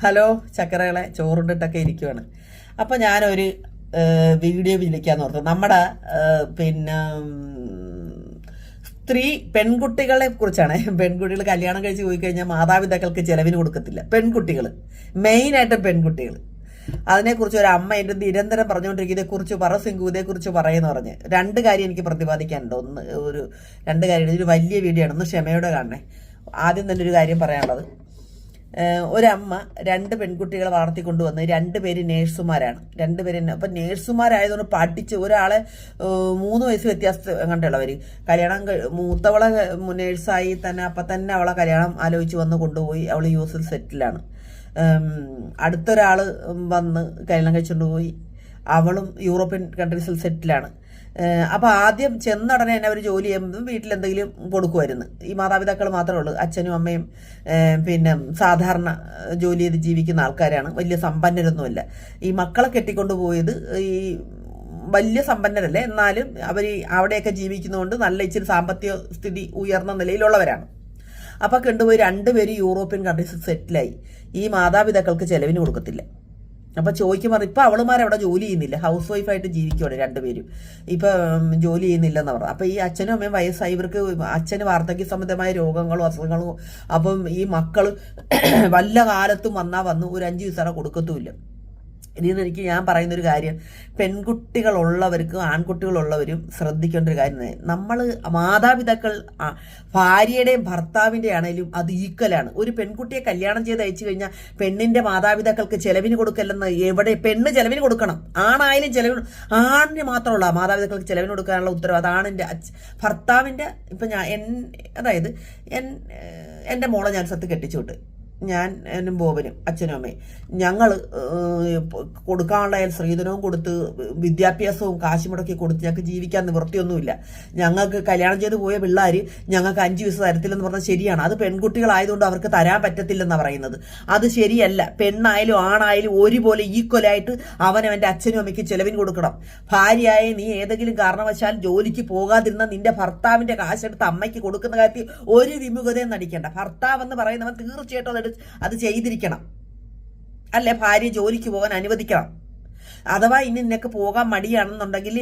Hello ചക്കരകളെ ചോറുണ്ടിട്ടൊക്കെ ഇരിക്കുവാണ്. അപ്പം ഞാനൊരു വീഡിയോ വിളിക്കാന്ന് ഓർത്തു. നമ്മുടെ പിന്നെ സ്ത്രീ പെൺകുട്ടികളെ കുറിച്ചാണ്. പെൺകുട്ടികൾ കല്യാണം കഴിച്ച് പോയി കഴിഞ്ഞാൽ മാതാപിതാക്കൾക്ക് ചെലവിന് കൊടുക്കത്തില്ല. പെൺകുട്ടികൾ മെയിനായിട്ട് പെൺകുട്ടികൾ അതിനെക്കുറിച്ച് ഒരു അമ്മ എന്റെ നിരന്തരം പറഞ്ഞുകൊണ്ടിരിക്കും ഇതേക്കുറിച്ച് പറ സിംഗു ഇതേക്കുറിച്ച് പറയുന്നു പറഞ്ഞ്. രണ്ട് കാര്യം എനിക്ക് പ്രതിപാദിക്കാനുണ്ട്. ഒന്ന് ഒരു രണ്ട് കാര്യം. ഇതൊരു വലിയ വീഡിയോ ആണ്. ഒന്ന് ക്ഷമയോടെ കാണണേ. ആദ്യം തന്നെ ഒരു കാര്യം പറയാനുള്ളത്. ഒരമ്മ രണ്ട് പെൺകുട്ടികളെ വളർത്തിക്കൊണ്ടുവന്ന് രണ്ട് പേര് നേഴ്സുമാരാണ്. രണ്ടുപേര് അപ്പം നേഴ്സുമാരായതുകൊണ്ട് പഠിച്ച് ഒരാളെ മൂന്ന് വയസ്സ് വ്യത്യാസം കണ്ടുള്ളവർ കല്യാണം മൂത്തവളെ നേഴ്സായി തന്നെ അപ്പം തന്നെ അവളെ കല്യാണം ആലോചിച്ച് വന്ന് കൊണ്ടുപോയി അവൾ യൂസിൽ സെറ്റിലാണ്. അടുത്തൊരാൾ വന്ന് കല്യാണം കഴിച്ചുകൊണ്ട് പോയി. അവളും യൂറോപ്യൻ കൺട്രീസിൽ സെറ്റിലാണ്. ഏഹ് അപ്പൊ ആദ്യം ചെന്നുടനെ തന്നെ അവർ ജോലി ചെയ്യുമ്പോൾ വീട്ടിൽ എന്തെങ്കിലും കൊടുക്കുമായിരുന്നു ഈ മാതാപിതാക്കൾ മാത്രമേ ഉള്ളൂ. അച്ഛനും അമ്മയും പിന്നെ സാധാരണ ജോലി ചെയ്ത് ജീവിക്കുന്ന ആൾക്കാരാണ്. വലിയ സമ്പന്നരൊന്നുമില്ല. ഈ മക്കളെ കെട്ടിക്കൊണ്ട് പോയത് ഈ വലിയ സമ്പന്നരല്ലേ? എന്നാലും അവർ അവിടെയൊക്കെ ജീവിക്കുന്നതുകൊണ്ട് നല്ല ഇച്ചിരി സാമ്പത്തിക സ്ഥിതി ഉയർന്ന നിലയിലുള്ളവരാണ്. അപ്പൊ കൊണ്ടുപോയി രണ്ടുപേരും യൂറോപ്യൻ കൺട്രീസിൽ സെറ്റിലായി. ഈ മാതാപിതാക്കൾക്ക് ചെലവിന് കൊടുക്കത്തില്ല. അപ്പൊ ചോദിക്കുമ്പോൾ ഇപ്പൊ അവളുമാർ അവിടെ ജോലി ചെയ്യുന്നില്ല. ഹൗസ് വൈഫായിട്ട് ജീവിക്കുവാണ് രണ്ടുപേരും. ഇപ്പൊ ജോലി ചെയ്യുന്നില്ലെന്ന് പറഞ്ഞു. അപ്പൊ ഈ അച്ഛനും അമ്മയും വയസ്സായി ഇവർക്ക് അച്ഛന് വാർദ്ധക്യ സംബന്ധമായ രോഗങ്ങളും അസുഖങ്ങളും അപ്പം ഈ മക്കൾ വല്ല കാലത്തും വന്നാ വന്നു ഒരു അഞ്ചു ദിവസം കൊടുക്കത്തുമില്ല. ഇതിൽ നിന്ന് എനിക്ക് ഞാൻ പറയുന്നൊരു കാര്യം. പെൺകുട്ടികളുള്ളവർക്കും ആൺകുട്ടികളുള്ളവരും ശ്രദ്ധിക്കേണ്ട ഒരു കാര്യം നമ്മൾ മാതാപിതാക്കൾ ഭാര്യയുടെയും ഭർത്താവിന്റെ ആണെങ്കിലും അത് ഈക്വലാണ് ഒരു പെൺകുട്ടിയെ കല്യാണം ചെയ്ത് അയച്ചു കഴിഞ്ഞാൽ പെണ്ണിന്റെ മാതാപിതാക്കൾക്ക് ചെലവിന് കൊടുക്കല്ലെന്ന് എവിടെ പെണ്ണ് ചെലവിന് കൊടുക്കണം. ആണായാലും ചെലവിന് ആണിന് മാത്രമുള്ള മാതാപിതാക്കൾക്ക് ചെലവിന് കൊടുക്കാനുള്ള ഉത്തരവ്. ആണിന്റെ ഭർത്താവിന്റെ ഇപ്പം ഞാൻ എൻ അതായത് എൻ എന്റെ മോളെ ഞാൻ സത്ത് കെട്ടിച്ചു വിട്ട്. ഞാൻ എന്നും ബോബനും അച്ഛനും അമ്മയും. ഞങ്ങൾ കൊടുക്കാനുള്ള ശ്രീധനവും കൊടുത്ത് വിദ്യാഭ്യാസവും കാശ് മുടക്കി കൊടുത്ത് ഞങ്ങൾക്ക് ജീവിക്കാൻ നിവൃത്തിയൊന്നുമില്ല. ഞങ്ങൾക്ക് കല്യാണം ചെയ്ത് പോയ പിള്ളേർ ഞങ്ങൾക്ക് അഞ്ച് വയസ്സ് തരത്തില്ലെന്ന് പറഞ്ഞാൽ ശരിയാണ്. അത് പെൺകുട്ടികളായതുകൊണ്ട് അവർക്ക് തരാൻ പറ്റത്തില്ലെന്നാണ് പറയുന്നത്. അത് ശരിയല്ല. പെണ്ണായാലും ആണായാലും ഒരുപോലെ ഈക്വലായിട്ട് അവനവന്റെ അച്ഛനും അമ്മയ്ക്ക് ചെലവിന് കൊടുക്കണം. ഭാര്യയായ നീ ഏതെങ്കിലും കാരണവശാൽ ജോലിക്ക് പോകാതിരുന്ന നിന്റെ ഭർത്താവിന്റെ കാശെടുത്ത് അമ്മയ്ക്ക് കൊടുക്കുന്ന കാര്യത്തിൽ ഒരു വിമുഖതയും നടിക്കേണ്ട. ഭർത്താവ് എന്ന് പറയുന്നവൻ തീർച്ചയായിട്ടും അത് ചെയ്തിരിക്കണം. അല്ലെ? ഭാര്യ ജോലിക്ക് പോകാൻ അനുവദിക്കണം. അഥവാ ഇനി നിനക്ക് പോകാൻ മടിയാണെന്നുണ്ടെങ്കിൽ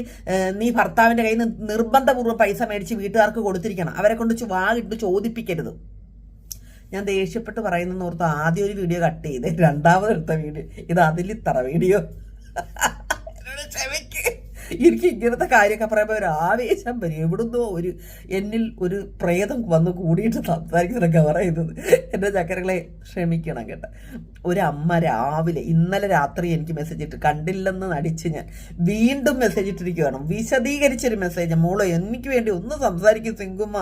നീ ഭർത്താവിന്റെ കയ്യിൽ നിന്ന് നിർബന്ധപൂർവം പൈസ മേടിച്ച് വീട്ടുകാർക്ക് കൊടുത്തിരിക്കണം. അവരെ കൊണ്ട് വാകിട്ട് ചോദിപ്പിക്കരുത്. ഞാൻ ദേഷ്യപ്പെട്ട് പറയുന്നെന്ന് ഓർത്ത് ആദ്യം ഒരു വീഡിയോ കട്ട് ചെയ്ത് രണ്ടാമത് എടുത്ത വീഡിയോ. ഇത് അതിലിത്തറ വീഡിയോ. എനിക്ക് ഇങ്ങനത്തെ കാര്യമൊക്കെ പറയുമ്പോൾ ഒരു ആവേശം വരും. എവിടുന്നോ ഒരു എന്നിൽ ഒരു പ്രേതം വന്ന് കൂടിയിട്ട് സംസാരിക്കുന്നതൊക്കെ പറയുന്നത്. എന്റെ ചക്കരകളെ ക്ഷമിക്കണം കേട്ടോ. അമ്മ രാവിലെ ഇന്നലെ രാത്രി എനിക്ക് മെസ്സേജ് ഇട്ട് കണ്ടില്ലെന്ന് നടിച്ച് ഞാൻ വീണ്ടും മെസ്സേജ് ഇട്ടിരിക്കുകയാണ് വിശദീകരിച്ചൊരു മെസ്സേജ് മോളെ എനിക്ക് വേണ്ടി ഒന്ന് സംസാരിക്കും സിങ്കുമ്മ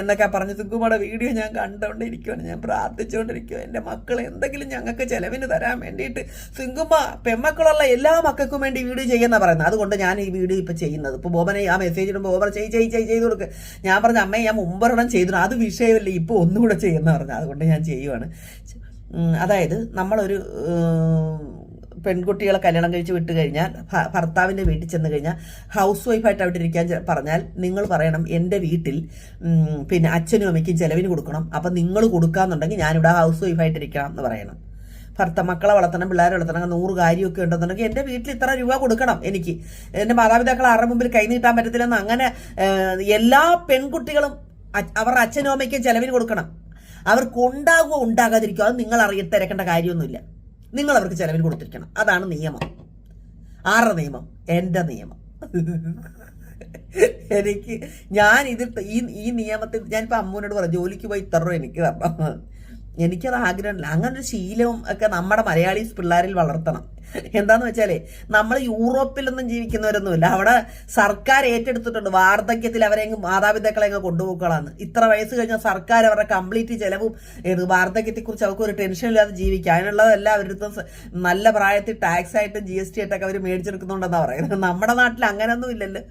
എന്നൊക്കെ പറഞ്ഞ് സിങ്കുമ്മയുടെ വീഡിയോ ഞാൻ കണ്ടുകൊണ്ടിരിക്കുകയാണ് ഞാൻ പ്രാർത്ഥിച്ചുകൊണ്ടിരിക്കുക എന്റെ മക്കൾ എന്തെങ്കിലും ഞങ്ങൾക്ക് ചിലവിന് തരാൻ വേണ്ടിയിട്ട് സിങ്കുമ്മ പെമ്മക്കളുള്ള എല്ലാ മക്കൾക്കും വേണ്ടി വീഡിയോ ചെയ്യുന്ന പറയുന്നത്. അതുകൊണ്ട് ഞാൻ ഈ വീഡിയോ ഇപ്പോൾ ചെയ്യുന്നത്. ഇപ്പോൾ ബോബനെ ആ മെസ്സേജ് ഇടുമ്പോൾ ബോബൻ ചെയ് ചെയ് ചെയ് ചെയ്ത് കൊടുക്കുക ഞാൻ പറഞ്ഞ അമ്മയെ ഞാൻ മുമ്പൊരെണ്ണം ചെയ്തു അത് വിഷയമല്ല. ഇപ്പോൾ ഒന്നുകൂടെ ചെയ്യുന്ന പറഞ്ഞു. അതുകൊണ്ട് ഞാൻ ചെയ്യുവാണ്. അതായത് നമ്മളൊരു പെൺകുട്ടികളെ കല്യാണം കഴിച്ച് വിട്ട് കഴിഞ്ഞാൽ ഭർത്താവിന്റെ വീട്ടിൽ ചെന്ന് കഴിഞ്ഞാൽ ഹൗസ് വൈഫായിട്ട് അവിടെ ഇരിക്കാൻ പറഞ്ഞാൽ നിങ്ങൾ പറയണം എന്റെ വീട്ടിൽ പിന്നെ അച്ഛനും അമ്മയ്ക്കും ചിലവിന് കൊടുക്കണം. അപ്പം നിങ്ങൾ കൊടുക്കാന്നുണ്ടെങ്കിൽ ഞാനിവിടെ ഹൗസ് വൈഫായിട്ട് ഇരിക്കണം എന്ന് പറയണം. ഭർത്ത മക്കളെ വളർത്തണം പിള്ളേരെ വളർത്തണം നൂറ് കാര്യമൊക്കെ ഉണ്ടെന്നുണ്ടെങ്കിൽ എന്റെ വീട്ടിൽ ഇത്ര രൂപ കൊടുക്കണം എനിക്ക്. എന്റെ മാതാപിതാക്കൾ ആരുടെ മുമ്പിൽ കൈനീട്ടാൻ പറ്റത്തില്ലെന്ന് അങ്ങനെ എല്ലാ പെൺകുട്ടികളും അവരുടെ അച്ഛനും അമ്മയ്ക്കും ചെലവിന് കൊടുക്കണം. അവർക്ക് ഉണ്ടാകുമോ ഉണ്ടാകാതിരിക്കുമോ അത് നിങ്ങൾ അറിയ തിരക്കേണ്ട കാര്യമൊന്നുമില്ല. നിങ്ങൾ അവർക്ക് ചെലവിന് കൊടുത്തിരിക്കണം. അതാണ് നിയമം. ആരുടെ നിയമം? എന്റെ നിയമം. എനിക്ക് ഞാൻ ഇതിൽ ഈ ഈ നിയമത്തിൽ ഞാനിപ്പോൾ അമ്മൂനോട് പറഞ്ഞു ജോലിക്ക് പോയി ഇത്ര എനിക്ക് തരണം. എനിക്കത് ആഗ്രഹമില്ല. ഒരു ശീലവും ഒക്കെ നമ്മുടെ മലയാളീസ് പിള്ളേരിൽ വളർത്തണം. എന്താന്ന് വെച്ചാലേ നമ്മൾ യൂറോപ്പിലൊന്നും ജീവിക്കുന്നവരൊന്നുമില്ല. അവിടെ സർക്കാർ ഏറ്റെടുത്തിട്ടുണ്ട്. വാർദ്ധക്യത്തിൽ അവരെ മാതാപിതാക്കളെ അങ്ങ് ഇത്ര വയസ്സ് കഴിഞ്ഞാൽ സർക്കാർ അവരുടെ കംപ്ലീറ്റ് ചെലവും ഏത് വാർദ്ധക്യത്തെക്കുറിച്ച് അവർക്ക് ഒരു ടെൻഷൻ ഇല്ലാതെ ജീവിക്കുക. അതിനുള്ളതെല്ലാം അവരുടെ നല്ല പ്രായത്തിൽ ടാക്സ് ആയിട്ടും ജി എസ് ടി ആയിട്ടൊക്കെ അവർ മേടിച്ചെടുക്കുന്നുണ്ടെന്നാണ് പറയുന്നത്. നമ്മുടെ നാട്ടിൽ അങ്ങനെയൊന്നും ഇല്ലല്ലോ.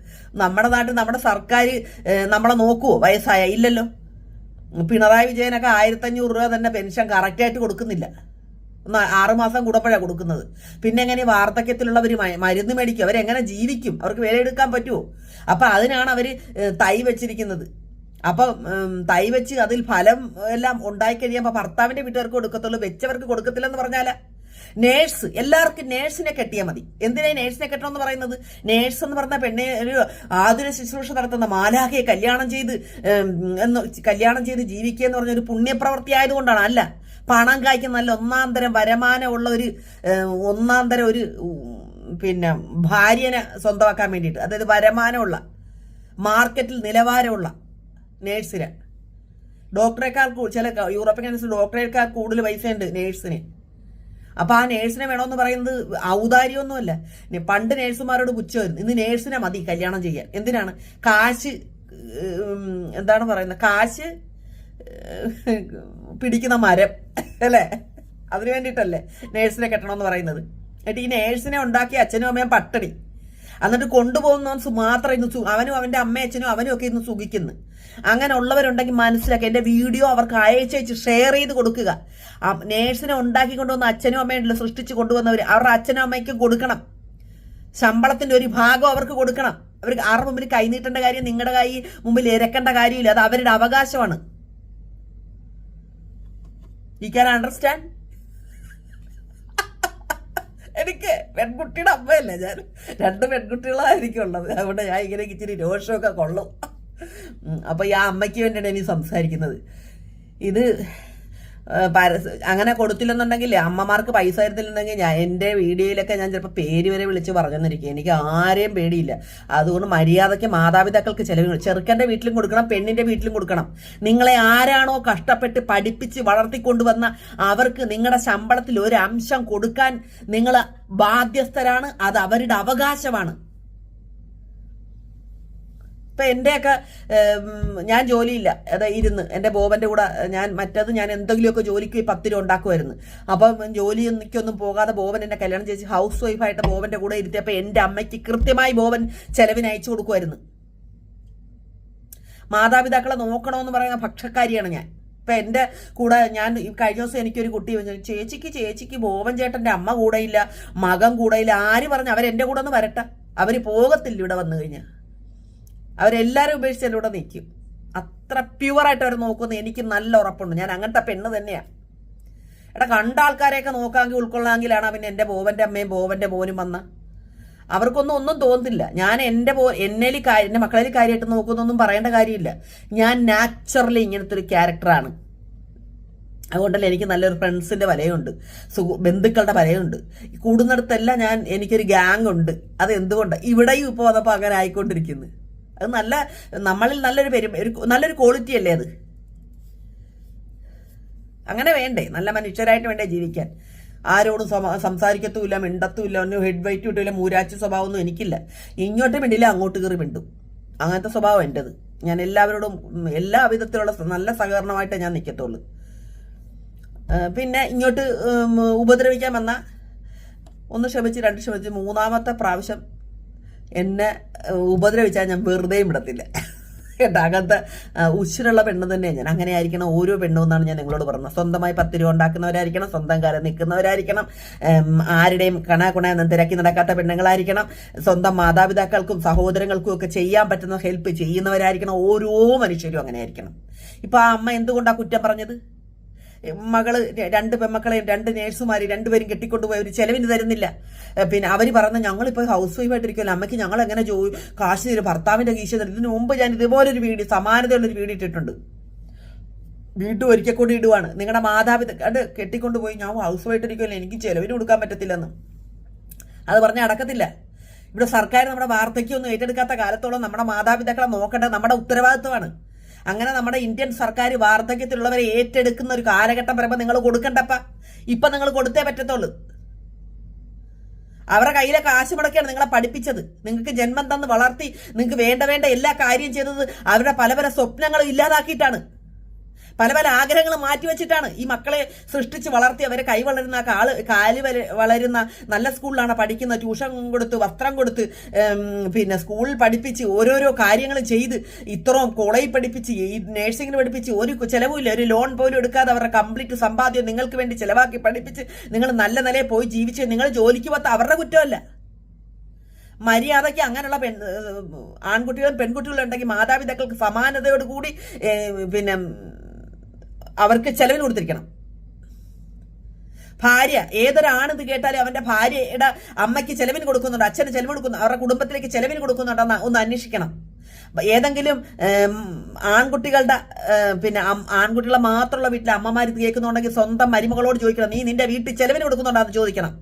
നമ്മുടെ നാട്ടിൽ നമ്മുടെ സർക്കാർ നമ്മളെ നോക്കുവോ? വയസ്സായ ഇല്ലല്ലോ. പിണറായി വിജയനൊക്കെ ആയിരത്തഞ്ഞൂറ് രൂപ തന്നെ പെൻഷൻ കറക്റ്റായിട്ട് കൊടുക്കുന്നില്ല. ഒന്ന് ആറുമാസം കൂടുമ്പോഴാണ് കൊടുക്കുന്നത്. പിന്നെ എങ്ങനെ വാർദ്ധക്യത്തിലുള്ളവർ മരുന്ന് മേടിക്കും. അവരെങ്ങനെ ജീവിക്കും? അവർക്ക് വിലയെടുക്കാൻ പറ്റുമോ അപ്പം അതിനാണ് അവർ തൈ വെച്ചിരിക്കുന്നത്. അപ്പം തൈ വെച്ച് അതിൽ ഫലം എല്ലാം ഉണ്ടായി കഴിയുമ്പോൾ ഭർത്താവിന്റെ വീട്ടുകാർക്ക് കൊടുക്കത്തുള്ളൂ. വെച്ചവർക്ക് കൊടുക്കത്തില്ലെന്ന് പറഞ്ഞാൽ. നേഴ്സ് എല്ലാവർക്കും നേഴ്സിനെ കെട്ടിയാൽ മതി. എന്തിനാ നേഴ്സിനെ കെട്ടണമെന്ന് പറയുന്നത്? നേഴ്സ് എന്ന് പറഞ്ഞ പെണ്ണെ ഒരു ആതുര ശുശ്രൂഷ നടത്തുന്ന മാലാഖയെ കല്യാണം ചെയ്ത് എന്ന് കല്യാണം ചെയ്ത് ജീവിക്കുക എന്ന് പറഞ്ഞ ഒരു പുണ്യപ്രവൃത്തി ആയതുകൊണ്ടാണ്. അല്ല പണം കായ്ക്കുന്ന നല്ല ഒന്നാം തരം വരുമാനമുള്ള ഒരു ഒന്നാം തരം ഒരു പിന്നെ ഭാര്യനെ സ്വന്തമാക്കാൻ വേണ്ടിയിട്ട്. അതായത് വരുമാനമുള്ള മാർക്കറ്റിൽ നിലവാരമുള്ള നേഴ്സിന്. ഡോക്ടറേക്കാൾ ചില യൂറോപ്യൻ കൺട്രീസിൽ ഡോക്ടറേക്കാൾ കൂടുതൽ പൈസ ഉണ്ട് നേഴ്സിന്. അപ്പൊ ആ നേഴ്സിനെ വേണമെന്ന് പറയുന്നത് ഔദാര്യമൊന്നുമല്ല. പണ്ട് നേഴ്സുമാരോട് പുച്ഛമായിരുന്നു. ഇന്ന് നേഴ്സിനെ മതി കല്യാണം ചെയ്യാൻ. എന്തിനാണ്? കാശ് എന്താണ് പറയുന്നത്? കാശ് പിടിക്കുന്ന മരം അല്ലേ? അതിനു വേണ്ടിയിട്ടല്ലേ നേഴ്സിനെ കെട്ടണമെന്ന് പറയുന്നത്. എന്നിട്ട് ഈ നേഴ്സിനെ ഉണ്ടാക്കി അച്ഛനും അമ്മയും പട്ടണി. എന്നിട്ട് കൊണ്ടുപോകുന്നവൻ സു- മാത്രം ഇന്ന് അവനും അവന്റെ അമ്മയും അച്ഛനും അവനും ഒക്കെ ഇന്ന് സുഖിക്കുന്നു. അങ്ങനെ ഉള്ളവരുണ്ടെങ്കിൽ മനസ്സിലാക്കുക എന്റെ വീഡിയോ അവർക്ക് അയച്ചയച്ച് ഷെയർ ചെയ്ത് കൊടുക്കുക. നേഴ്സിനെ ഉണ്ടാക്കി കൊണ്ടുവന്ന അച്ഛനും അമ്മയും ഉണ്ടല്ലോ സൃഷ്ടിച്ച് കൊണ്ടുവന്നവർ അവരുടെ അച്ഛനും അമ്മയ്ക്കും കൊടുക്കണം. ശമ്പളത്തിന്റെ ഒരു ഭാഗം അവർക്ക് കൊടുക്കണം. അവർക്ക് ആരുടെ മുമ്പിൽ കൈനീട്ടേണ്ട കാര്യം നിങ്ങളുടെ കൈ മുമ്പിൽ ഇരക്കേണ്ട കാര്യമില്ല. അത് അവരുടെ അവകാശമാണ്. യു ക്യാൻ അണ്ടർസ്റ്റാൻഡ് എനിക്ക് പെൺകുട്ടിയുടെ അമ്മയല്ലേ ഞാൻ? രണ്ട് പെൺകുട്ടികളായിരിക്കും ഉള്ളത് അവിടെ ഞാൻ ഇങ്ങനെ ഇച്ചിരി രോഷമൊക്കെ കൊള്ളും. അപ്പോൾ അപ്പൊ ഈ ആ അമ്മയ്ക്ക് വേണ്ടിയാണ് ഇനി സംസാരിക്കുന്നത്. ഇത് അങ്ങനെ കൊടുത്തില്ലെന്നുണ്ടെങ്കിൽ അമ്മമാർക്ക് പൈസ തരത്തില്ലെന്നുണ്ടെങ്കിൽ ഞാൻ എന്റെ വീഡിയോയിലൊക്കെ ഞാൻ ചിലപ്പോൾ പേര് വരെ വിളിച്ച് പറഞ്ഞെന്നിരിക്കും. എനിക്ക് ആരെയും പേടിയില്ല. അതുകൊണ്ട് മര്യാദയ്ക്ക് മാതാപിതാക്കൾക്ക് ചിലവ് ചെറുക്കന്റെ വീട്ടിലും കൊടുക്കണം പെണ്ണിന്റെ വീട്ടിലും കൊടുക്കണം. നിങ്ങളെ ആരാണോ കഷ്ടപ്പെട്ട് പഠിപ്പിച്ച് വളർത്തിക്കൊണ്ടുവന്ന അവർക്ക് നിങ്ങളുടെ ശമ്പളത്തിൽ ഒരു അംശം കൊടുക്കാൻ നിങ്ങൾ ബാധ്യസ്ഥരാണ്. അത് അവരുടെ അവകാശമാണ്. ഇപ്പൊ എന്റെയൊക്കെ ഞാൻ ജോലിയില്ല. അത് ഇരുന്ന്. എന്റെ ബോബന്റെ കൂടെ ഞാൻ മറ്റത് ഞാൻ എന്തെങ്കിലുമൊക്കെ ജോലിക്ക് പത്ത് രൂപ ഉണ്ടാക്കുമായിരുന്നു അപ്പം ജോലി എനിക്കൊന്നും പോകാതെ ബോബൻ എന്നെ കല്യാണം ചെയ്ത് ഹൗസ് വൈഫായിട്ട് ബോബന്റെ കൂടെ ഇരുത്തിയപ്പോ എന്റെ അമ്മയ്ക്ക് കൃത്യമായി ബോബൻ ചെലവിന് അയച്ചു കൊടുക്കുമായിരുന്നു മാതാപിതാക്കളെ നോക്കണമെന്ന് പറയുന്ന ഭക്ഷക്കാരിയാണ് ഞാൻ. ഇപ്പം എന്റെ കൂടെ ഞാൻ കഴിഞ്ഞ ദിവസം എനിക്കൊരു കുട്ടി ചേച്ചിക്ക് ചേച്ചിക്ക് ബോബൻ ചേട്ടന്റെ അമ്മ കൂടെയില്ല മകൻ കൂടെയില്ല ആര് പറഞ്ഞു അവരെന്റെ കൂടെ ഒന്ന് വരട്ടെ? അവർ പോകത്തില്ല ഇവിടെ വന്നു കഴിഞ്ഞാൽ അവരെല്ലാരും ഉപേക്ഷിച്ച് കൂടെ നിൽക്കും അത്ര പ്യുവറായിട്ട് അവർ നോക്കുന്നു എനിക്ക് നല്ല ഉറപ്പുണ്ട്. ഞാൻ അങ്ങനത്തെ പെണ്ണ് തന്നെയാണ് എടാ കണ്ട ആൾക്കാരെയൊക്കെ നോക്കാമെങ്കിൽ ഉൾക്കൊള്ളാമെങ്കിലാണ് പിന്നെ എന്റെ ബോവന്റെ അമ്മയും ബോവന്റെ മോനും വന്ന. അവർക്കൊന്നും ഒന്നും തോന്നുന്നില്ല ഞാൻ എന്റെ പോ എന്നേലി കാര്യം എന്റെ മക്കളിൽ കാര്യമായിട്ട് നോക്കുന്നൊന്നും പറയേണ്ട കാര്യമില്ല. ഞാൻ നാച്ചുറലി ഇങ്ങനത്തെ ഒരു ക്യാരക്ടറാണ് അതുകൊണ്ടല്ലേ എനിക്ക് നല്ലൊരു ഫ്രണ്ട്സിന്റെ വലയുണ്ട്. സുഹു ബന്ധുക്കളുടെ വലയുണ്ട്. കൂടുന്നിടത്തെല്ലാം ഞാൻ എനിക്കൊരു ഗ്യാങ് ഉണ്ട്. അത് എന്തുകൊണ്ട് ഇവിടെയും ഇപ്പോൾ വന്നപ്പോൾ അങ്ങനെ ആയിക്കൊണ്ടിരിക്കുന്നു. അത് നല്ല നമ്മളിൽ നല്ലൊരു പെരു നല്ലൊരു ക്വാളിറ്റി അല്ലേ അത്? അങ്ങനെ വേണ്ടേ നല്ല മനുഷ്യരായിട്ട് വേണ്ടേ ജീവിക്കാൻ. ആരോടും സംസാരിക്കത്തുമില്ല മിണ്ടത്തുമില്ല ഒന്നും ഹെഡ് വൈറ്റ് കിട്ടില്ല മൂരാച്ച സ്വഭാവമൊന്നും എനിക്കില്ല. ഇങ്ങോട്ട് മിണ്ടില്ല അങ്ങോട്ട് കയറി മിണ്ടും. അങ്ങനത്തെ സ്വഭാവം എന്റെത് ഞാൻ എല്ലാവരോടും എല്ലാ വിധത്തിലുള്ള നല്ല സഹകരണമായിട്ട് ഞാൻ നിൽക്കത്തുള്ളൂ പിന്നെ ഇങ്ങോട്ട് ഉപദ്രവിക്കാൻ വന്ന ഒന്ന് ക്ഷമിച്ച് രണ്ട് ക്ഷമിച്ച് മൂന്നാമത്തെ പ്രാവശ്യം എന്നെ ഉപദ്രവിച്ചാൽ ഞാൻ വെറുതെയും വിടത്തില്ല. കേട്ടോ? അങ്ങനത്തെ ഉച്ചിനുള്ള പെണ്ണ് തന്നെയാണ് ഞാൻ. അങ്ങനെ ആയിരിക്കണം ഓരോ പെണ്ണും എന്നാണ് ഞാൻ നിങ്ങളോട് പറഞ്ഞത്. സ്വന്തമായി പത്ത് രൂപ ഉണ്ടാക്കുന്നവരായിരിക്കണം സ്വന്തം കാര്യം നിൽക്കുന്നവരായിരിക്കണം. ആരുടെയും കണ കുണ എന്ന് തിരക്കി നടക്കാത്ത പെണ്ണുങ്ങളായിരിക്കണം. സ്വന്തം മാതാപിതാക്കൾക്കും സഹോദരങ്ങൾക്കും ഒക്കെ ചെയ്യാൻ പറ്റുന്ന ഹെൽപ്പ് ചെയ്യുന്നവരായിരിക്കണം ഓരോ മനുഷ്യരും അങ്ങനെ ആയിരിക്കണം ഇപ്പൊ ആ അമ്മ എന്തുകൊണ്ടാണ് കുറ്റം പറഞ്ഞത്? മകൾ രണ്ട് പെമ്മക്കളെ രണ്ട് നേഴ്സുമാര് രണ്ടുപേരും കെട്ടിക്കൊണ്ടുപോയി ഒരു ചെലവിന് തരുന്നില്ല. പിന്നെ അവർ പറഞ്ഞ ഞങ്ങളിപ്പോൾ ഹൗസ് വൈഫ് ആയിട്ടിരിക്കുമല്ലോ അമ്മയ്ക്ക് ഞങ്ങൾ എങ്ങനെ ജോലി കാശ് തരും ഭർത്താവിന്റെ കീശ തരും. ഇതിനു മുമ്പ് ഞാൻ ഇതുപോലൊരു വീഡിയോ സമാനതയുള്ളൊരു വീഡിയോ ഇട്ടിട്ടുണ്ട്. വീണ്ടും ഒരിക്കൽ കൂടി ഇടുവാണ് നിങ്ങളുടെ മാതാപിതാക്കൾ കെട്ടിക്കൊണ്ടുപോയി ഞാൻ ഹൗസ് വൈഫ് ആയിട്ടിരിക്കുമല്ലോ എനിക്ക് ചെലവിന് കൊടുക്കാൻ പറ്റത്തില്ലെന്ന്. അത് പറഞ്ഞ അടക്കത്തില്ല. ഇവിടെ സർക്കാർ നമ്മുടെ വാർത്തയ്ക്കൊന്നും ഏറ്റെടുക്കാത്ത കാലത്തോളം നമ്മുടെ മാതാപിതാക്കളെ നോക്കേണ്ടത് നമ്മുടെ ഉത്തരവാദിത്വമാണ്. അങ്ങനെ നമ്മുടെ ഇന്ത്യൻ സർക്കാർ വാർദ്ധക്യത്തിലുള്ളവരെ ഏറ്റെടുക്കുന്ന ഒരു കാലഘട്ടം വരുമ്പോൾ നിങ്ങൾ കൊടുക്കണ്ടപ്പ? ഇപ്പൊ നിങ്ങൾ കൊടുത്തേ പറ്റത്തുള്ളൂ. അവരുടെ കയ്യിലെ കാശ് മുടക്കിയാണ് നിങ്ങളെ പഠിപ്പിച്ചത്. നിങ്ങൾക്ക് ജന്മം തന്ന് വളർത്തി നിങ്ങൾക്ക് വേണ്ട വേണ്ട എല്ലാ കാര്യം ചെയ്തത് അവരുടെ പല പല സ്വപ്നങ്ങളും ഇല്ലാതാക്കിയിട്ടാണ്. പല പല ആഗ്രഹങ്ങൾ മാറ്റിവെച്ചിട്ടാണ് ഈ മക്കളെ സൃഷ്ടിച്ച് വളർത്തി അവരെ കൈ വളരുന്ന കാൽ കാൽ വളരുന്ന നല്ല സ്കൂളിലാണ് പഠിക്കുന്ന ട്യൂഷൻ കൊടുത്ത് വസ്ത്രം കൊടുത്ത് പിന്നെ സ്കൂളിൽ പഠിപ്പിച്ച് ഓരോരോ കാര്യങ്ങൾ ചെയ്ത് ഇത്രയും കോളേജ് പഠിപ്പിച്ച് ഈ നേഴ്സിംഗിന് പഠിപ്പിച്ച് ഒരു ചെലവുമില്ല. ഒരു ലോൺ പോലും എടുക്കാതെ അവരുടെ കംപ്ലീറ്റ് സമ്പാദ്യം നിങ്ങൾക്ക് വേണ്ടി ചെലവാക്കി പഠിപ്പിച്ച് നിങ്ങൾ നല്ല നിലയിൽ പോയി ജീവിച്ച് നിങ്ങൾ ജോലിക്ക് പോകാത്ത അവരുടെ കുറ്റമല്ല. മര്യാദയ്ക്ക് അങ്ങനെയുള്ള പെൺ ആൺകുട്ടികളും പെൺകുട്ടികളും ഉണ്ടെങ്കിൽ മാതാപിതാക്കൾക്ക് സമാനതയോട് കൂടി പിന്നെ അവർക്ക് ചെലവിന് കൊടുത്തിരിക്കണം. ഭാര്യ ഏതൊരാണ് ഇത് കേട്ടാലും അവന്റെ ഭാര്യയുടെ അമ്മയ്ക്ക് ചെലവിന് കൊടുക്കുന്നുണ്ട് അച്ഛന് ചെലവ് കൊടുക്കുന്നു അവരുടെ കുടുംബത്തിലേക്ക് ചെലവിന് കൊടുക്കുന്നുണ്ടെന്ന് ഒന്ന് അന്വേഷിക്കണം. ഏതെങ്കിലും ആൺകുട്ടികളുടെ പിന്നെ ആൺകുട്ടികളെ മാത്രമുള്ള വീട്ടിലെ അമ്മമാർ ഇത് കേൾക്കുന്നുണ്ടെങ്കിൽ സ്വന്തം മരുമകളോട് ചോദിക്കണം നീ നിന്റെ വീട്ടിൽ ചെലവിന് കൊടുക്കുന്നുണ്ടോ? എന്ന് ചോദിക്കണം.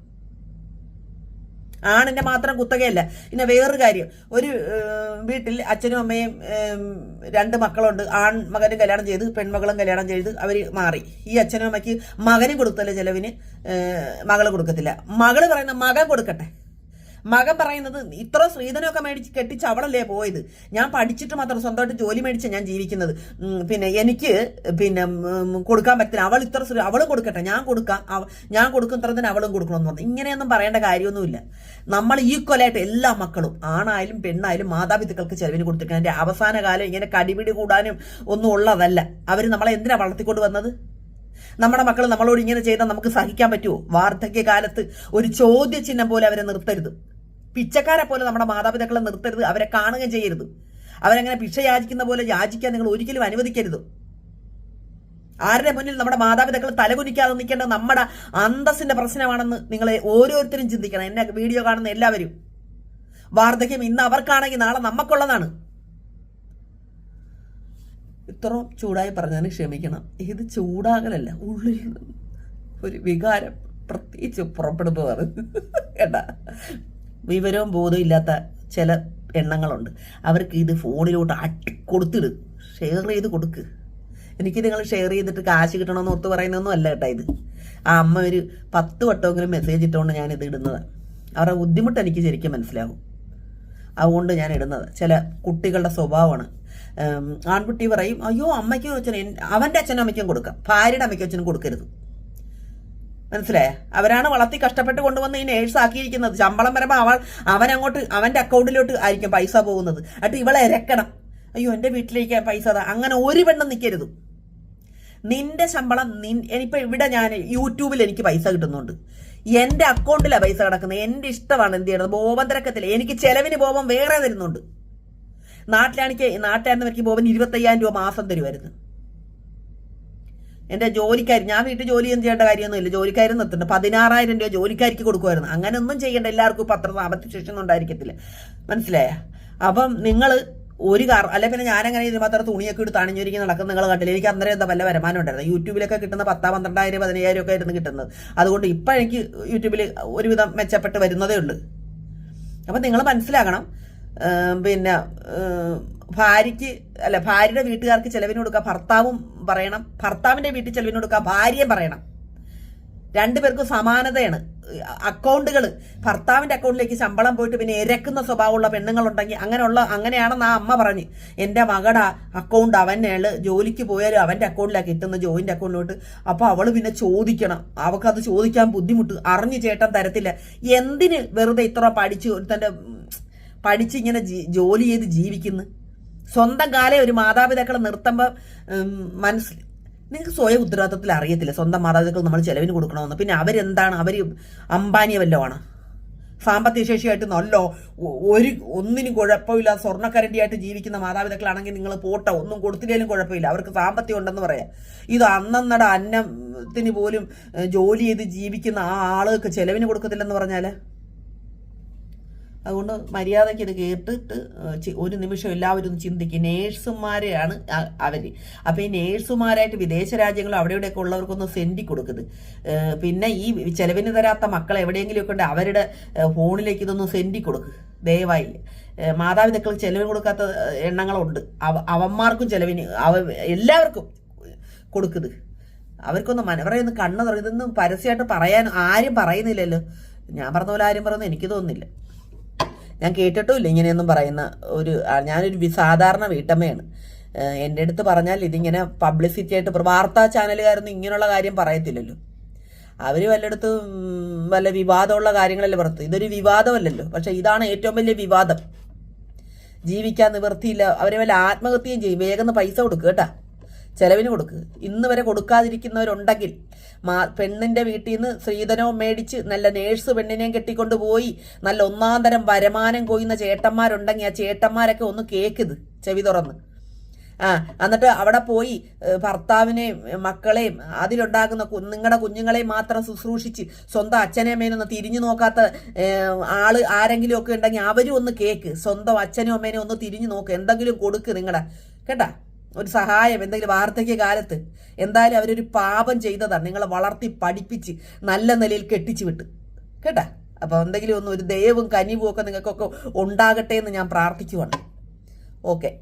ആണിന്റെ മാത്രം കുത്തകയല്ല. പിന്നെ വേറൊരു കാര്യം. ഒരു വീട്ടിൽ അച്ഛനും അമ്മയും രണ്ട് മക്കളുണ്ട്. ആൺ മകനും കല്യാണം ചെയ്ത് പെൺമകളും കല്യാണം ചെയ്ത് അവർ മാറി. ഈ അച്ഛനും അമ്മയ്ക്ക് മകനും കൊടുത്തല്ലേ ചിലവിന് മകൾ കൊടുക്കത്തില്ല. മകൾ പറയുന്ന മകൻ കൊടുക്കട്ടെ. മകൻ പറയുന്നത് ഇത്ര സ്ത്രീധനമൊക്കെ മേടിച്ച് കെട്ടിച്ച് അവളല്ലേ പോയത്? ഞാൻ പഠിച്ചിട്ട് മാത്രം സ്വന്തമായിട്ട് ജോലി മേടിച്ച ഞാൻ ജീവിക്കുന്നത്. പിന്നെ എനിക്ക് പിന്നെ കൊടുക്കാൻ പറ്റില്ല അവൾ ഇത്ര സ്ത്രീ അവളും കൊടുക്കട്ടെ. ഞാൻ കൊടുക്കാം. ഞാൻ കൊടുക്കും ഇത്ര തന്നെ അവളും കൊടുക്കണമെന്ന് പറഞ്ഞു. ഇങ്ങനെയൊന്നും പറയേണ്ട കാര്യമൊന്നുമില്ല. നമ്മൾ ഈക്വലായിട്ട് എല്ലാ മക്കളും ആണായാലും പെണ്ണായാലും മാതാപിതാക്കൾക്ക് ചെലവിന് കൊടുത്തിരിക്കണം. എന്റെ അവസാന കാലം ഇങ്ങനെ കടിപിടി കൂടാനും ഒന്നും ഉള്ളതല്ല. അവർ നമ്മളെ എന്തിനാ വളർത്തിക്കൊണ്ട് വന്നത്? നമ്മുടെ മക്കൾ നമ്മളോട് ഇങ്ങനെ ചെയ്താൽ നമുക്ക് സഹിക്കാൻ പറ്റുമോ വാർദ്ധക്യകാലത്ത് ഒരു ചോദ്യചിഹ്നം പോലെ അവരെ നിർത്തരുത്. പിച്ചക്കാരെ പോലെ നമ്മുടെ മാതാപിതാക്കളെ നിർത്തരുത്. അവരെ കാണുകയും ചെയ്യരുത്. അവരങ്ങനെ ഭിക്ഷ യാചിക്കുന്ന പോലെ യാചിക്കാൻ നിങ്ങൾ ഒരിക്കലും അനുവദിക്കരുത്. ആരുടെ മുന്നിൽ നമ്മുടെ മാതാപിതാക്കൾ തലകുനിക്കാതെ നിൽക്കേണ്ടത് നമ്മുടെ അന്തസ്സിന്റെ പ്രശ്നമാണെന്ന് നിങ്ങളെ ഓരോരുത്തരും ചിന്തിക്കണം. എന്നെ വീഡിയോ കാണുന്ന എല്ലാവരും. വാർദ്ധക്യം ഇന്ന് അവർക്കാണെങ്കിൽ നാളെ നമുക്കുള്ളതാണ് ഇത്ര ചൂടായി പറഞ്ഞതിന് ക്ഷമിക്കണം. ഇത് ചൂടാകലല്ല ഉള്ളിൽ ഒരു വികാരം പ്രത്യേകിച്ച് പുറപ്പെടുന്നതാണ്. കേട്ടാ? വിവരവും ബോധവും ഇല്ലാത്ത ചില എണ്ണങ്ങളുണ്ട്. അവർക്ക് ഇത് ഫോണിലോട്ട് അട്ടി കൊടുത്തിട്. ഷെയർ ചെയ്ത് കൊടുക്ക്. എനിക്ക് നിങ്ങൾ ഷെയർ ചെയ്തിട്ട് കാശ് കിട്ടണമെന്ന് ഓർത്ത് പറയുന്നൊന്നും അല്ല കേട്ടോ ഇത്. ആ അമ്മ ഒരു പത്ത് വട്ടമെങ്കിലും മെസ്സേജ് ഇട്ടുകൊണ്ട് ഞാൻ ഇത് ഇടുന്നതാണ് അവരുടെ ബുദ്ധിമുട്ട് എനിക്ക് ശരിക്കും മനസ്സിലാകും. അതുകൊണ്ട് ഞാൻ ഇടുന്നത്. ചില കുട്ടികളുടെ സ്വഭാവമാണ്. ആൺകുട്ടി പറയും അയ്യോ അമ്മയ്ക്കും അച്ഛനും അവന്റെ അച്ഛനും അമ്മയ്ക്കും കൊടുക്കാം. ഭാര്യയുടെ അമ്മയ്ക്കും അച്ഛനും കൊടുക്കരുത്. മനസ്സിലായ? അവരാണ് വളർത്തി കഷ്ടപ്പെട്ട് കൊണ്ടുവന്ന് ഈ നേഴ്സ് ആക്കിയിരിക്കുന്നത്. ശമ്പളം വരുമ്പോൾ അവൾ അവൻ അങ്ങോട്ട് അവന്റെ അക്കൗണ്ടിലോട്ട് ആയിരിക്കും പൈസ പോകുന്നത്. എന്നിട്ട് ഇവളെ ഇരക്കണം. അയ്യോ എന്റെ വീട്ടിലേക്ക് പൈസ അങ്ങനെ ഒരു പെണ്ണും നിൽക്കരുത് നിന്റെ ശമ്പളം നിൻ ഇനിയിപ്പോൾ ഇവിടെ ഞാൻ യൂട്യൂബിൽ എനിക്ക് പൈസ കിട്ടുന്നുണ്ട്. എന്റെ അക്കൗണ്ടിലാണ് പൈസ കിടക്കുന്നത്. എന്റെ ഇഷ്ടമാണ് എന്ത് ചെയ്യണത്? ബോബൻ തിരക്കത്തില്ല എനിക്ക് ചെലവിന് ബോബൻ വേറെ തരുന്നുണ്ട്. നാട്ടിലാണെങ്കിൽ വെക്കി ബോബൻ ഇരുപത്തയ്യായിരം രൂപ മാസം തരുമായിരുന്നു എന്റെ ജോലിക്കാരി ഞാൻ വീട്ടിൽ ജോലി ചെയ്യാൻ ചെയ്യേണ്ട കാര്യമൊന്നുമില്ല. ജോലിക്കാരും നിർത്തുന്നുണ്ട് പതിനാറായിരം രൂപ ജോലിക്കാരിക്ക് കൊടുക്കുമായിരുന്നു അങ്ങനെ ഒന്നും ചെയ്യേണ്ട. എല്ലാവർക്കും ഇപ്പം അത്ര സാമ്പത്തിക ശേഷി ഒന്നും ഉണ്ടായിരിക്കത്തില്ല. മനസ്സിലായ? അപ്പം നിങ്ങൾ ഒരു കാർ അല്ലെ പിന്നെ ഞാനങ്ങനെ ഇതിന് മാത്രം തുണിയൊക്കെ ഇട്ട് അണിഞ്ഞൊരുക്കി നടക്കുന്ന നിങ്ങൾ കണ്ടില്ല? എനിക്ക് അന്നേരം എന്താ വല്ല വരുമാനം ഉണ്ടായിരുന്നു. യൂട്യൂബിലൊക്കെ കിട്ടുന്ന പത്താ പന്ത്രണ്ടായിരം പതിനയ്യായിരം ഒക്കെ ആയിരുന്നു കിട്ടുന്നത്. അതുകൊണ്ട് ഇപ്പം എനിക്ക് യൂട്യൂബിൽ ഒരുവിധം മെച്ചപ്പെട്ട് വരുന്നതേ ഉള്ളൂ. അപ്പം നിങ്ങൾ മനസ്സിലാക്കണം. പിന്നെ ഭാര്യയ്ക്ക് അല്ല ഭാര്യയുടെ വീട്ടുകാർക്ക് ചെലവിന് കൊടുക്കുക ഭർത്താവും പറയണം. ഭർത്താവിന്റെ വീട്ടിൽ ചെലവിന് കൊടുക്കുക ഭാര്യയും പറയണം. രണ്ടുപേർക്കും സമാനതയാണ്. അക്കൗണ്ടുകൾ ഭർത്താവിന്റെ അക്കൗണ്ടിലേക്ക് ശമ്പളം പോയിട്ട് പിന്നെ ഇരക്കുന്ന സ്വഭാവമുള്ള പെണ്ണുങ്ങളുണ്ടെങ്കിൽ അങ്ങനെയുള്ള അങ്ങനെയാണെന്ന് ആ അമ്മ പറഞ്ഞു. എന്റെ മകടാ അക്കൗണ്ട് അവനേൾ ജോലിക്ക് പോയാലും അവന്റെ അക്കൗണ്ടിലാണ് കിട്ടുന്ന ജോയിന്റെ അക്കൗണ്ടിലോട്ട്. അപ്പോൾ അവൾ പിന്നെ ചോദിക്കണം. അവൾക്കത് ചോദിക്കാൻ ബുദ്ധിമുട്ട്. അറിഞ്ഞു ചേട്ടൻ തരത്തില്ല. എന്തിന് വെറുതെ ഇത്ര പഠിച്ച് തന്റെ പഠിച്ച് ഇങ്ങനെ ജോലി ചെയ്ത് ജീവിക്കുന്നു? സ്വന്തം കാലേ ഒരു മാതാപിതാക്കളെ നിർത്തുമ്പോൾ മനസ്സിൽ നിങ്ങൾക്ക് സ്വയം ഉത്തരവാദിത്തത്തിൽ അറിയത്തില്ല. സ്വന്തം മാതാപിതാക്കൾ നമ്മൾ ചെലവിന് കൊടുക്കണമെന്ന്. പിന്നെ അവരെന്താണ്? അവർ അംബാനിയ വല്ലതുമാണ് സാമ്പത്തിക ശേഷിയായിട്ട് നല്ല ഒരു ഒന്നിനും കുഴപ്പമില്ല. സ്വർണക്കരണ്ടിയായിട്ട് ജീവിക്കുന്ന മാതാപിതാക്കളാണെങ്കിൽ നിങ്ങൾ പോട്ടോ. ഒന്നും കൊടുത്തില്ലേലും കുഴപ്പമില്ല. അവർക്ക് സാമ്പത്തികം ഉണ്ടെന്ന് പറയാം. ഇത് അന്നന്നട അന്നത്തിന് പോലും ജോലി ചെയ്ത് ജീവിക്കുന്ന ആ ആളുകൾക്ക് ചെലവിന് കൊടുക്കത്തില്ലെന്ന് പറഞ്ഞാൽ അതുകൊണ്ട് മര്യാദയ്ക്ക് ഇത് കേട്ടിട്ട് ഒരു നിമിഷം എല്ലാവരും ഒന്ന് ചിന്തിക്കും. നേഴ്സുമാരെയാണ് അവർ അവർ. അപ്പൊ ഈ നേഴ്സുമാരായിട്ട് വിദേശ രാജ്യങ്ങളും അവിടെ ഇവിടെയൊക്കെ ഉള്ളവർക്കൊന്ന് സെൻഡി കൊടുക്കുന്നത് പിന്നെ ഈ ചെലവിന് തരാത്ത മക്കൾ എവിടെയെങ്കിലുമൊക്കെ ഉണ്ട് അവരുടെ ഫോണിലേക്ക് ഇതൊന്ന് സെൻഡി കൊടുക്കുക ദയവായി. മാതാപിതാക്കൾ ചെലവിന് കൊടുക്കാത്ത എണ്ണങ്ങളുണ്ട്. അവ അവന്മാർക്കും ചെലവിന് അവ എല്ലാവർക്കും കൊടുക്കുന്നത് അവർക്കൊന്ന് മനവറയൊന്ന് കണ്ണ് തുറ ഇതൊന്നും പരസ്യമായിട്ട് പറയാൻ ആരും പറയുന്നില്ലല്ലോ. ഞാൻ പറഞ്ഞ പോലെ ആരും പറയുന്നു എനിക്ക് തോന്നുന്നില്ല. ഞാൻ കേട്ടിട്ടുമില്ല ഇങ്ങനെയൊന്നും പറയുന്ന ഒരു ഞാനൊരു സാധാരണ വീട്ടമ്മയാണ്. എന്റെ അടുത്ത് പറഞ്ഞാൽ ഇതിങ്ങനെ പബ്ലിസിറ്റി ആയിട്ട് വാർത്താ ചാനലുകാരൊന്നും ഇങ്ങനെയുള്ള കാര്യം പറയത്തില്ലല്ലോ. അവർ വല്ലയിടത്ത് വല്ല വിവാദമുള്ള കാര്യങ്ങളല്ലേ പുറത്ത് ഇതൊരു വിവാദമല്ലല്ലോ. പക്ഷെ ഇതാണ് ഏറ്റവും വലിയ വിവാദം. ജീവിക്കാൻ നിവൃത്തിയില്ല. അവരെ വല്ല ആത്മഹത്യയും ചെയ്യും. വേഗം പൈസ കൊടുക്കുക കേട്ടാ. ചെലവിന് കൊടുക്കുക ഇന്ന് വരെ കൊടുക്കാതിരിക്കുന്നവരുണ്ടെങ്കിൽ മാ പെണ്ണിന്റെ വീട്ടിൽ നിന്ന് സ്ത്രീധനവും മേടിച്ച് നല്ല നേഴ്സ് പെണ്ണിനെയും കെട്ടിക്കൊണ്ട് പോയി നല്ല ഒന്നാം തരം വരുമാനം കൊയ്യുന്ന ചേട്ടന്മാരുണ്ടെങ്കിൽ ആ ചേട്ടന്മാരൊക്കെ ഒന്ന് കേൾക്കുത് ചെവി തുറന്ന്. ആ എന്നിട്ട് അവിടെ പോയി ഭർത്താവിനെയും മക്കളെയും അതിലുണ്ടാകുന്ന നിങ്ങളുടെ കുഞ്ഞുങ്ങളെയും മാത്രം ശുശ്രൂഷിച്ച് സ്വന്തം അച്ഛനെയും അമ്മേനൊന്ന് തിരിഞ്ഞു നോക്കാത്ത ആൾ ആരെങ്കിലും ഒക്കെ ഉണ്ടെങ്കിൽ അവരും ഒന്ന് കേക്ക് സ്വന്തം അച്ഛനും അമ്മേനെ ഒന്ന് തിരിഞ്ഞു നോക്ക്. എന്തെങ്കിലും കൊടുക്ക് നിങ്ങളുടെ കേട്ടാ? ഒരു സഹായം എന്തെങ്കിലും വാർദ്ധക്യ കാലത്ത് എന്തായാലും അവരൊരു പാപം ചെയ്തതാണ്. നിങ്ങളെ വളർത്തി പഠിപ്പിച്ച് നല്ല നിലയിൽ കെട്ടിച്ചു വിട്ട്. കേട്ടാ? അപ്പോൾ എന്തെങ്കിലും ഒന്ന് ഒരു ദയവും കനിവും ഒക്കെ നിങ്ങൾക്കൊക്കെ ഉണ്ടാകട്ടെ എന്ന് ഞാൻ പ്രാർത്ഥിക്കുവാണ്. ഓക്കെ.